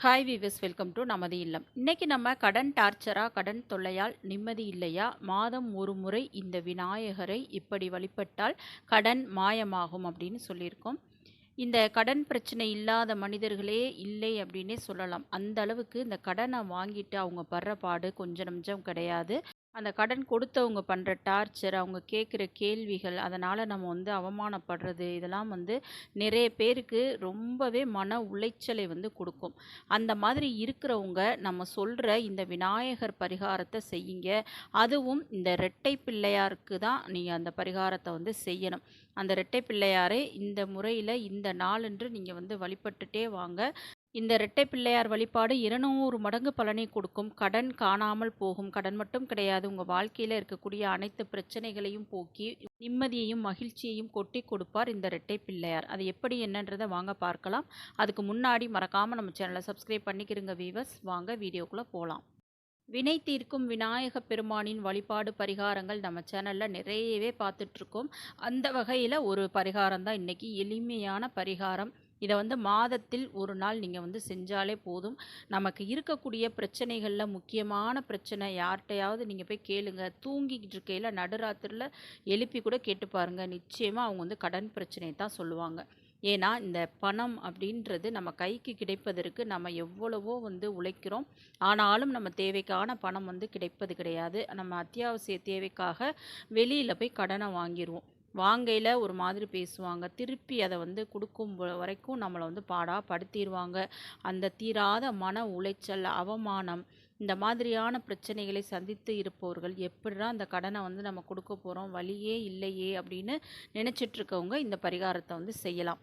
Hi viewers welcome to நமது இல்லம் இன்றைக்கி நம்ம கடன் டார்ச்சரா கடன் தொல்லையால் நிம்மதி இல்லையா? மாதம் ஒரு முறை இந்த விநாயகரை இப்படி வழிபட்டால் கடன் மாயமாகும் அப்படின்னு சொல்லியிருக்கோம். இந்த கடன் பிரச்சனை இல்லாத மனிதர்களே இல்லை அப்படின்னே சொல்லலாம். அந்த அளவுக்கு இந்த கடனை வாங்கிட்டு அவங்க படுற பாடு கொஞ்சம் நஞ்சம் கிடையாது. அந்த கடன் கொடுத்தவங்க பண்ணுற டார்ச்சர் அவங்க கேட்குற கேள்விகள் அதனால் நம்ம வந்து அவமானப்படுறது இதெல்லாம் வந்து நிறைய பேருக்கு ரொம்பவே மன உளைச்சலை வந்து கொடுக்கும். அந்த மாதிரி இருக்கிறவங்க நம்ம சொல்கிற இந்த விநாயகர் பரிகாரத்தை செய்யுங்க. அதுவும் இந்த ரெட்டை பிள்ளையாருக்கு தான் நீங்கள் அந்த பரிகாரத்தை வந்து செய்யணும். அந்த ரெட்டை பிள்ளையாரை இந்த முறையில் இந்த நாளன்று நீங்கள் வந்து வழிபட்டுட்டே வாங்க. இந்த இரட்டை பிள்ளையார் வழிபாடு இருநூறு மடங்கு பலனை கொடுக்கும். கடன் காணாமல் போகும். கடன் மட்டும் கிடையாது. உங்கள் வாழ்க்கையில் இருக்கக்கூடிய அனைத்து பிரச்சனைகளையும் போக்கி நிம்மதியையும் மகிழ்ச்சியையும் கொட்டி கொடுப்பார் இந்த இரட்டை பிள்ளையார். அது எப்படி என்னன்றதை வாங்க பார்க்கலாம். அதுக்கு முன்னாடி மறக்காமல் நம்ம சேனலை சப்ஸ்கிரைப் பண்ணிக்கிறங்க வீவர்ஸ். வாங்க வீடியோக்குள்ளே போகலாம் வினை தீர்க்கும் விநாயக பெருமானின் வழிபாடு பரிகாரங்கள் நம்ம சேனலில் நிறையவே பார்த்துட்ருக்கோம். அந்த வகையில் ஒரு பரிகாரம் தான் இன்றைக்கி எளிமையான பரிகாரம். இதை வந்து மாதத்தில் ஒரு நாள் நீங்கள் வந்து செஞ்சாலே போதும். நமக்கு இருக்கக்கூடிய பிரச்சனைகளில் முக்கியமான பிரச்சனை யார்கிட்டையாவது நீங்கள் போய் கேளுங்க. தூங்கிக்கிட்டு இருக்கையில் நடுராத்திரியில் எழுப்பி கூட கேட்டு பாருங்கள் நிச்சயமாக அவங்க வந்து கடன் பிரச்சனையை தான் சொல்லுவாங்க. ஏன்னா இந்த பணம் அப்படின்றது நம்ம கைக்கு கிடைப்பதற்கு நம்ம எவ்வளவோ வந்து உழைக்கிறோம். ஆனாலும் நம்ம தேவைக்கான பணம் வந்து கிடைப்பது கிடையாது. நம்ம அத்தியாவசிய தேவைக்காக வெளியில் போய் கடனை வாங்கிடுவோம் வாங்கையில் ஒரு மாதிரி பேசுவாங்க. திருப்பி அதை வந்து கொடுக்கும் வரைக்கும் நம்மளை வந்து பாடாக படுத்திடுவாங்க அந்த தீராத மன உளைச்சல் அவமானம் இந்த மாதிரியான பிரச்சனைகளை சந்தித்து இருப்பவர்கள் எப்படிடா அந்த கடனை வந்து நம்ம கொடுக்க போகிறோம் வழியே இல்லையே அப்படின்னு நினச்சிட்ருக்கவங்க இந்த பரிகாரத்தை வந்து செய்யலாம்.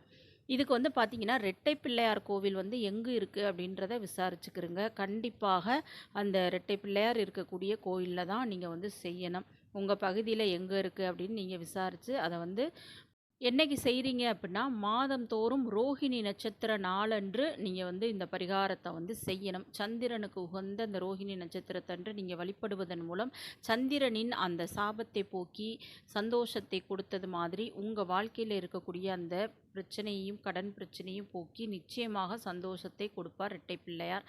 இதுக்கு வந்து பார்த்தீங்கன்னா ரெட்டை பிள்ளையார் கோவில் வந்து எங்கே இருக்குது அப்படின்றத விசாரிச்சுக்கிறங்க கண்டிப்பாக அந்த ரெட்டை பிள்ளையார் இருக்கக்கூடிய கோயிலில் தான் நீங்கள் வந்து செய்யணும். உங்கள் பகுதியில் எங்கே இருக்குது அப்படின்னு நீங்கள் விசாரித்து அதை வந்து என்னைக்கு செய்கிறீங்க அப்படின்னா மாதந்தோறும் ரோஹிணி நட்சத்திர நாளன்று நீங்கள் வந்து இந்த பரிகாரத்தை வந்து செய்யணும். சந்திரனுக்கு உகந்த அந்த ரோஹிணி நட்சத்திரத்தன்று நீங்கள் வழிபடுவதன் மூலம் சந்திரனின் அந்த சாபத்தை போக்கி சந்தோஷத்தை கொடுத்தது மாதிரி உங்கள் வாழ்க்கையில் இருக்கக்கூடிய அந்த பிரச்சனையையும் கடன் பிரச்சனையும் போக்கி நிச்சயமாக சந்தோஷத்தை கொடுப்பார் ரெட்டை பிள்ளையார்.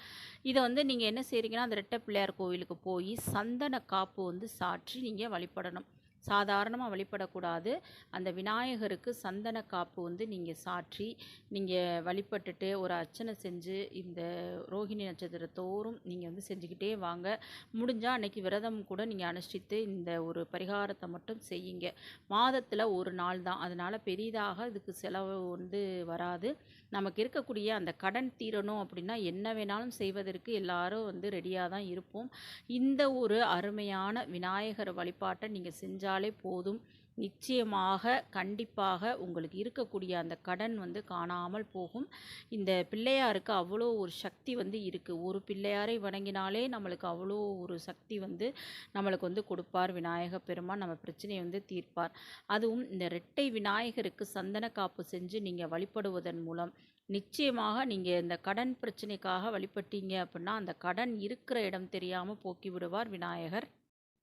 இதை வந்து நீங்கள் என்ன செய்கிறீங்கன்னா அந்த ரெட்டை பிள்ளையார் கோவிலுக்கு போய் சந்தன காப்பு வந்து சாற்றி நீங்கள் வழிபடணும். சாதாரணமாக வழிபடக்கூடாது. அந்த விநாயகருக்கு சந்தன காப்பு வந்து நீங்கள் சாற்றி நீங்கள் வழிபட்டுட்டு ஒரு அர்ச்சனை செஞ்சு இந்த ரோஹிணி நட்சத்திரத்தோறும் நீங்கள் வந்து செஞ்சுக்கிட்டே வாங்க. முடிஞ்சால் அன்னைக்கு விரதம் கூட நீங்கள் அனுஷ்டித்து இந்த ஒரு பரிகாரத்தை மட்டும் செய்யுங்க. மாதத்தில் ஒரு நாள் தான். அதனால் பெரிதாக இதுக்கு செலவு வந்து வராது. நமக்கு இருக்கக்கூடிய அந்த கடன் தீரணும் அப்படின்னா என்ன வேணாலும் செய்வதற்கு எல்லாரும் வந்து ரெடியாக தான் இருப்போம். இந்த ஒரு அருமையான விநாயகர் வழிபாட்டை நீங்கள் செஞ்சால் செஞ்சாலே போதும். நிச்சயமாக கண்டிப்பாக உங்களுக்கு இருக்கக்கூடிய அந்த கடன் வந்து காணாமல் போகும். இந்த பிள்ளையாருக்கு அவ்வளோ ஒரு சக்தி வந்து இருக்குது ஒரு பிள்ளையாரை வணங்கினாலே நம்மளுக்கு அவ்வளோ ஒரு சக்தி வந்து நம்மளுக்கு வந்து கொடுப்பார். விநாயக பெருமான் நம்ம பிரச்சனையை வந்து தீர்ப்பார். அதுவும் இந்த ரெட்டை விநாயகருக்கு சந்தன காப்பு செஞ்சு நீங்கள் வழிபடுவதன் மூலம். நிச்சயமாக நீங்கள் இந்த கடன் பிரச்சனைக்காக வழிபட்டீங்க அப்படின்னா அந்த கடன் இருக்கிற இடம் தெரியாமல் போக்கி விடுவார் விநாயகர்.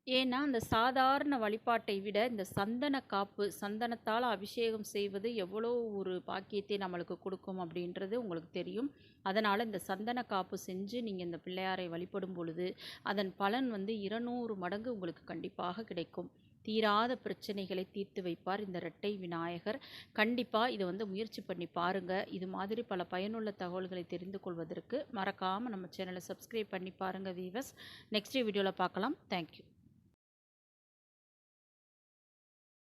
ஏன்னா அந்த சாதாரண வழிபாட்டை விட இந்த சந்தன காப்பு சந்தனத்தால் அபிஷேகம் செய்வது எவ்வளோ ஒரு பாக்கியத்தை நம்மளுக்கு கொடுக்கும் அப்படின்றது உங்களுக்கு தெரியும். அதனால் இந்த சந்தன காப்பு செஞ்சு நீங்கள் இந்த பிள்ளையாரை வழிபடும் பொழுது அதன் பலன் வந்து இருநூறு மடங்கு உங்களுக்கு கண்டிப்பாக கிடைக்கும். தீராத பிரச்சனைகளை தீர்த்து வைப்பார் இந்த இரட்டை விநாயகர். கண்டிப்பாக இதை வந்து முயற்சி பண்ணி பாருங்கள் இது மாதிரி பல பயனுள்ள தகவல்களை தெரிந்து கொள்வதற்கு மறக்காமல் நம்ம சேனலை சப்ஸ்கிரைப் பண்ணி பாருங்கள் வீவர்ஸ் நெக்ஸ்ட் வீடியோவில் பார்க்கலாம். தேங்க்யூ